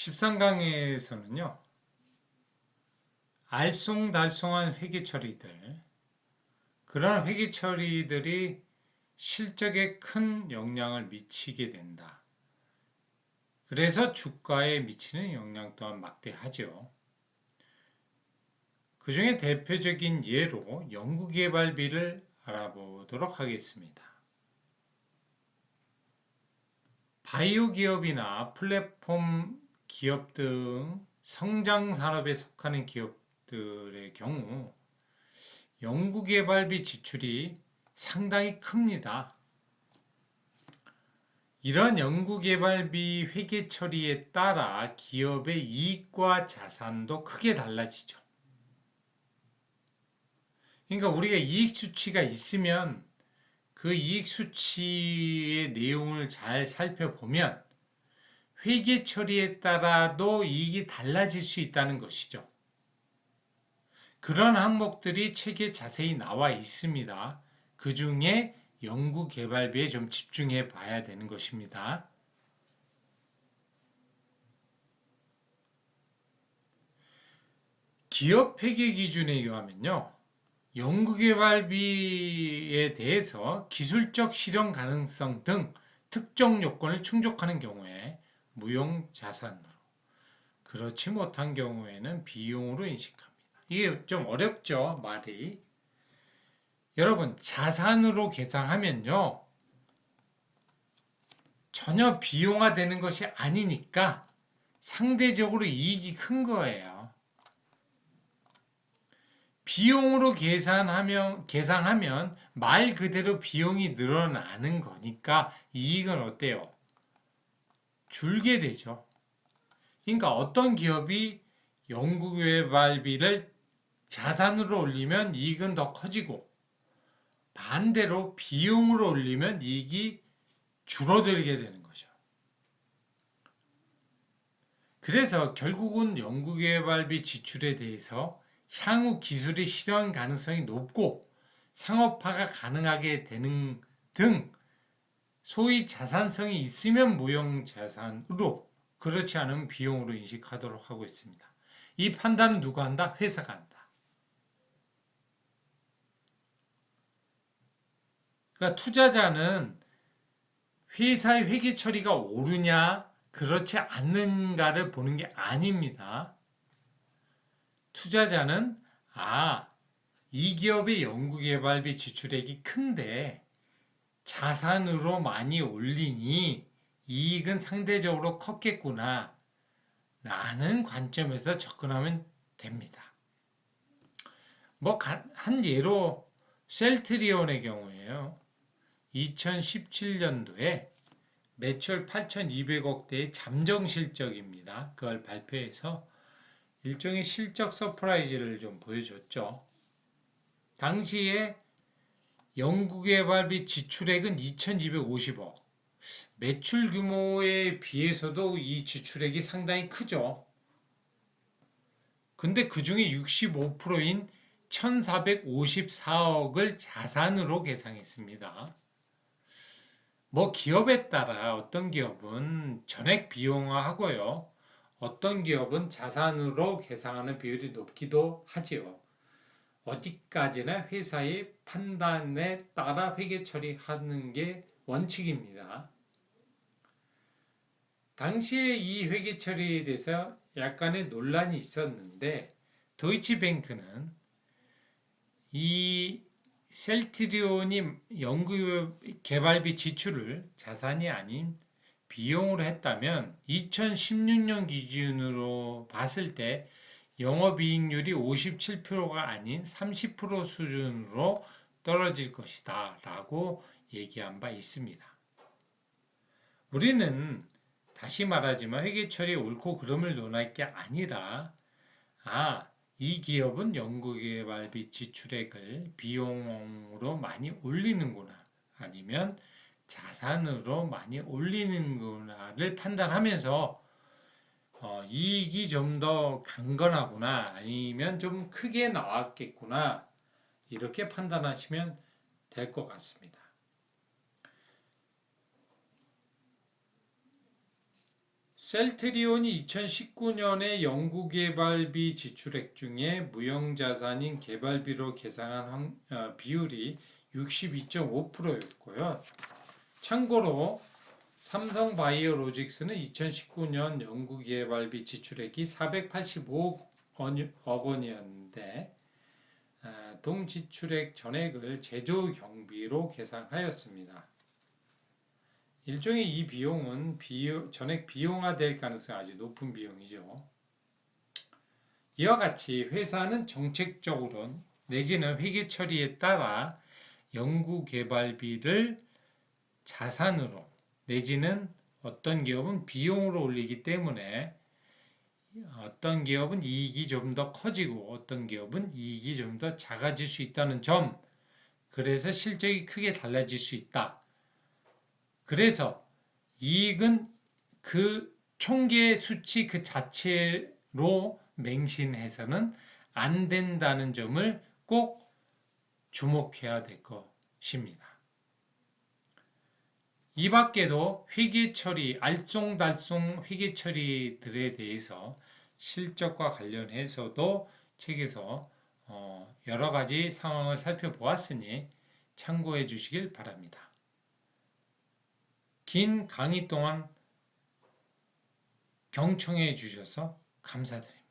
13강에서는요. 알쏭달쏭한 회계 처리들, 그러한 회계 처리들이 실적에 큰 영향을 미치게 된다. 그래서 주가에 미치는 영향 또한 막대하죠. 그 중에 대표적인 예로 연구개발비를 알아보도록 하겠습니다. 바이오 기업이나 플랫폼 기업 등 성장 산업에 속하는 기업들의 경우 연구개발비 지출이 상당히 큽니다. 이런 연구개발비 회계 처리에 따라 기업의 이익과 자산도 크게 달라지죠. 그러니까 우리가 이익 수치가 있으면 그 이익 수치의 내용을 잘 살펴보면 회계 처리에 따라도 이익이 달라질 수 있다는 것이죠. 그런 항목들이 책에 자세히 나와 있습니다. 그 중에 연구개발비에 좀 집중해 봐야 되는 것입니다. 기업 회계 기준에 의하면요. 연구개발비에 대해서 기술적 실현 가능성 등 특정 요건을 충족하는 경우에 무용자산으로 그렇지 못한 경우에는 비용으로 인식합니다. 이게 좀 어렵죠 말이 여러분 자산으로 계산하면요 전혀 비용화되는 것이 아니니까 상대적으로 이익이 큰 거예요. 비용으로 계산하면, 계산하면 말 그대로 비용이 늘어나는 거니까 이익은 어때요? 줄게 되죠. 그러니까 어떤 기업이 연구 개발비를 자산으로 올리면 이익은 더 커지고 반대로 비용으로 올리면 이익이 줄어들게 되는 거죠. 그래서 결국은 연구개발비 지출에 대해서 향후 기술의 실현 가능성이 높고 상업화가 가능하게 되는 등 소위 자산성이 있으면 무형자산으로 그렇지 않으면 비용으로 인식하도록 하고 있습니다. 이 판단은 누가 한다? 회사가 한다. 그러니까 투자자는 회사의 회계 처리가 옳으냐 그렇지 않는가를 보는 게 아닙니다. 투자자는 아, 이 기업의 연구개발비 지출액이 큰데 자산으로 많이 올리니 이익은 상대적으로 컸겠구나 라는 관점에서 접근하면 됩니다. 뭐 한 예로 셀트리온의 경우에요. 2017년도에 매출 8,200억대의 잠정 실적입니다. 그걸 발표해서 일종의 실적 서프라이즈를 좀 보여줬죠. 당시에 연구개발비 지출액은 2,250억. 매출 규모에 비해서도 이 지출액이 상당히 크죠. 근데 그 중에 65%인 1,454억을 자산으로 계상했습니다. 뭐 기업에 따라 어떤 기업은 전액 비용화 하고요. 어떤 기업은 자산으로 계상하는 비율이 높기도 하지요. 어디까지나 회사의 판단에 따라 회계 처리하는 게 원칙입니다. 당시에 이 회계 처리에 대해서 약간의 논란이 있었는데 도이치뱅크는 이 셀트리온이 연구 개발비 지출을 자산이 아닌 비용으로 했다면 2016년 기준으로 봤을 때 영업이익률이 57%가 아닌 30% 수준으로 떨어질 것이다 라고 얘기한 바 있습니다. 우리는 다시 말하지만 회계처리 옳고 그름을 논할 게 아니라 아, 이 기업은 연구개발비 지출액을 비용으로 많이 올리는구나 아니면 자산으로 많이 올리는구나를 판단하면서 어, 이익이 좀 더 강건하구나 아니면 좀 크게 나왔겠구나 이렇게 판단하시면 될 것 같습니다. 셀트리온이 2019년에 연구개발비 지출액 중에 무형자산인 개발비로 계산한 환- 어, 비율이 62.5%였고요. 참고로 삼성바이오로직스는 2019년 연구개발비 지출액이 485억 원이었는데 아, 동지출액 전액을 제조 경비로 계산하였습니다. 일종의 이 비용은 비용- 전액 비용화될 가능성이 아주 높은 비용이죠. 이와 같이 회사는 정책적으로 내지는 회계 처리에 따라 연구개발비를 자산으로 내지는 어떤 기업은 비용으로 올리기 때문에 어떤 기업은 이익이 좀 더 커지고 어떤 기업은 이익이 좀 더 작아질 수 있다는 점 그래서 실적이 크게 달라질 수 있다. 그래서 이익은 그 총계 수치 그 자체로 맹신해서는 안 된다는 점을 꼭 주목해야 될 것입니다. 이 밖에도 회계 처리, 알쏭달쏭 회계 처리들에 대해서 실적과 관련해서도 책에서 어, 여러 가지 상황을 살펴보았으니 참고해 주시길 바랍니다. 긴 강의 동안 경청해 주셔서 감사드립니다.